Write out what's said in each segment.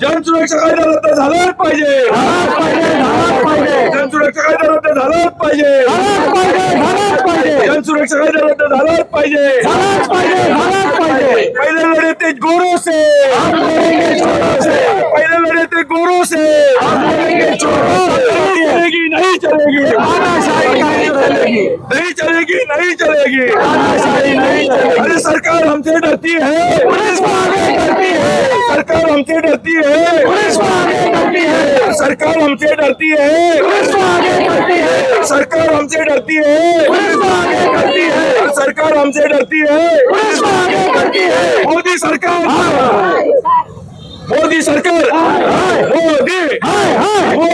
जन सुरक्षा कायदा रद्द झालाच पाहिजे। जन सुरक्षा कायदा रद्द झालाच पाहिजे. जन सुरक्षा कायदा रद्द झालाच पाहिजे. पहले लढे थे गोरों से पहले लढे थे गोरों से चलेगी नहीं चलेगी. नहीं चलेगी। अरे सरकार हमसे डरती है। सरकार हमसे डरती है। सरकार हमसे डरती है। सरकार हमसे डरती है। सरकार हमसे डरती है। मोदी सरकार। मोदी सरकार। मोदी। मोदी मोदी।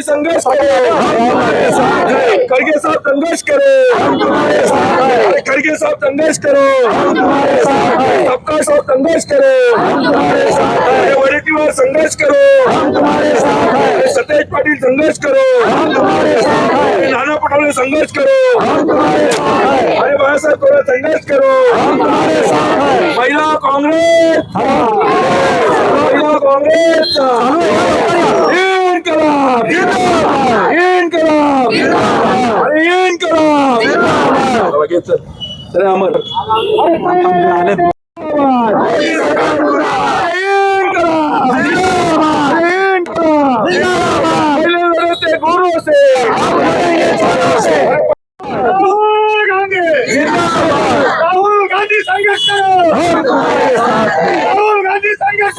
जी संघर्ष करो। खड़गे साहब संघर्ष करो। खड़गे साहब संघर्ष करो सबका साथ संघर्ष करो। वडेट्टीवार संघर्ष करो। सतेज पाटील संघर्ष करो। नाना पटोले संघर्ष करो। अरे बाळासाहेब थोडा संघर्ष करो। महिला काँग्रेस। महिला काँग्रेस। ఇన్కలాబ్ ఇన్కలాబ్ ఇన్కలాబ్ అలాగే సార్ సరే అమర్ राहुल गांधी संघर्ष राहुल गांधी संघर्ष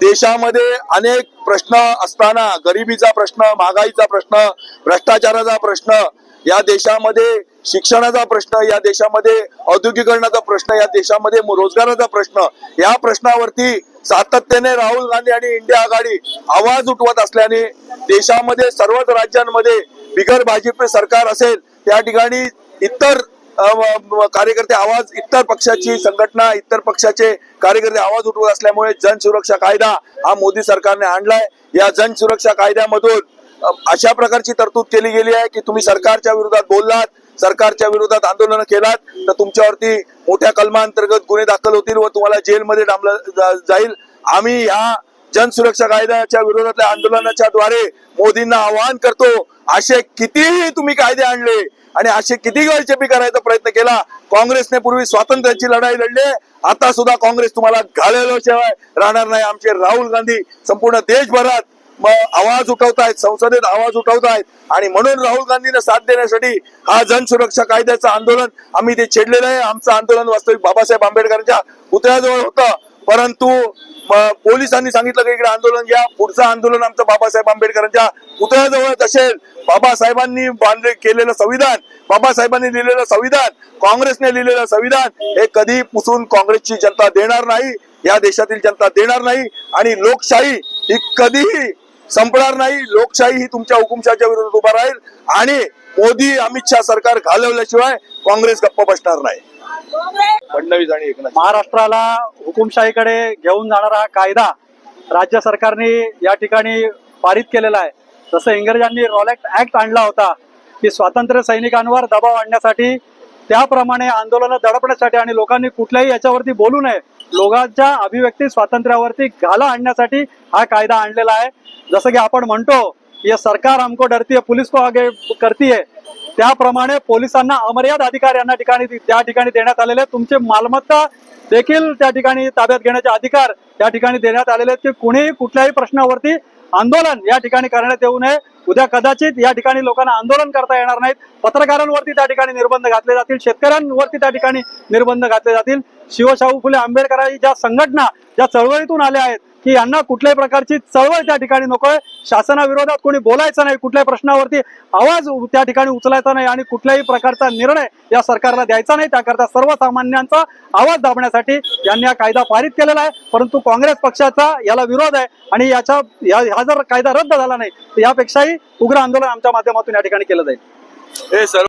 देशामध्ये अनेक प्रश्न असताना गरिबीचा प्रश्न महागाईचा प्रश्न भ्रष्टाचाराचा प्रश्न या देशामध्ये शिक्षणाचा प्रश्न या देशामध्ये औद्योगिकरणाचा प्रश्न या देशामध्ये रोजगाराचा प्रश्न या प्रश्नावरती सातत्याने राहुल गांधी आणि इंडिया आघाडी आवाज उठवत असल्याने देशामध्ये सर्वच राज्यांमध्ये बिगर भाजप सरकार असेल त्या ठिकाणी इतर कार्यकर्ते आवाज इतर पक्षाची संघटना इतर पक्षाचे कार्यकर्ते आवाज उठवत असल्यामुळे जन सुरक्षा कायदा हा मोदी सरकारने आणलाय. या जन सुरक्षा कायद्यामधून अशा प्रकारची तरतूद केली गेली आहे की तुम्ही सरकारच्या विरोधात बोललात सरकारच्या विरोधात आंदोलन केलात तर तुमच्यावरती मोठ्या कलमांतर्गत गुन्हे दाखल होतील व तुम्हाला जेलमध्ये डांबलं जा- जाईल. आम्ही ह्या जन सुरक्षा कायद्याच्या विरोधातल्या आंदोलनाच्या द्वारे मोदींना आवाहन करतो असे कितीही तुम्ही कायदे आणले आणि असे किती गळचेपी करायचा प्रयत्न केला काँग्रेसने पूर्वी स्वातंत्र्याची लढाई लढली आता सुद्धा काँग्रेस तुम्हाला घालवल्याशिवाय राहणार नाही. आमचे राहुल गांधी संपूर्ण देशभरात आवाज उठवतायत संसदेत आवाज उठवतायत आणि म्हणून राहुल गांधींना साथ देण्यासाठी हा जन सुरक्षा कायद्याचं आंदोलन आम्ही ते छेडलेलं आहे. आमचं आंदोलन वास्तविक बाबासाहेब आंबेडकरांच्या पुतळ्याजवळ होतं. परंतु पोलिसांनी सांगितलं की इकडे आंदोलन घ्या. पुढचं आंदोलन आमचं बाबासाहेब आंबेडकरांच्या पुतळ्याजवळच असेल. बाबासाहेबांनी बांधले केलेलं संविधान बाबासाहेबांनी लिहिलेलं संविधान काँग्रेसने लिहिलेलं संविधान हे कधी पुसून काँग्रेसची जनता देणार नाही या देशातील जनता देणार नाही आणि लोकशाही ही कधीही संपणार नाही. लोकशाही ही तुमच्या हुकुमशाच्या विरोधात उभा राहील आणि मोदी अमित शहा सरकार घालवल्याशिवाय काँग्रेस गप्प बसणार नाही. फडणवीस आणि एकनाथ महाराष्ट्राला हुकुमशाहीकडे घेऊन जाणारा हा कायदा राज्य सरकारने या ठिकाणी पारित केलेला आहे. जसं इंग्रजांनी रॉलेक्ट ऍक्ट आणला होता की स्वातंत्र्य सैनिकांवर दबाव आणण्यासाठी त्याप्रमाणे आंदोलनं दडपण्यासाठी आणि लोकांनी कुठल्याही याच्यावरती बोलू नये लोकांच्या अभिव्यक्ती स्वातंत्र्यावरती घाला आणण्यासाठी हा कायदा आणलेला आहे. जसं की आपण म्हणतो हे सरकार हमको डरती है पुलिस को आगे करती है त्याप्रमाणे पोलिसांना अमर्याद अधिकार यांना ठिकाणी त्या ठिकाणी देण्यात आलेले तुमची तुमचे मालमत्ता देखील त्या ठिकाणी ताब्यात घेण्याचे अधिकार त्या ठिकाणी देण्यात आलेले आहेत की कुणीही कुठल्याही प्रश्नावरती आंदोलन या ठिकाणी करण्यात येऊ नये. उद्या कदाचित या ठिकाणी लोकांना आंदोलन करता येणार नाहीत. पत्रकारांवरती त्या ठिकाणी निर्बंध घातले जातील. शेतकऱ्यांवरती त्या ठिकाणी निर्बंध घातले जातील. शिवशाहू फुले आंबेडकरांची ज्या संघटना ज्या चळवळीतून आल्या आहेत की यांना कुठल्याही प्रकारची चळवळ त्या ठिकाणी नकोय. शासनाविरोधात कोणी बोलायचं नाही कुठल्याही प्रश्नावरती आवाज त्या ठिकाणी उचलायचा नाही आणि कुठल्याही प्रकारचा निर्णय या सरकारला द्यायचा नाही. त्याकरता सर्वसामान्यांचा आवाज दाबण्यासाठी यांनी हा कायदा पारित केलेला आहे. परंतु काँग्रेस पक्षाचा याला विरोध आहे आणि याच्या या- हा जर कायदा रद्द झाला नाही तर यापेक्षाही उग्र आंदोलन आमच्या माध्यमातून या ठिकाणी केलं जाईल. हे सर्व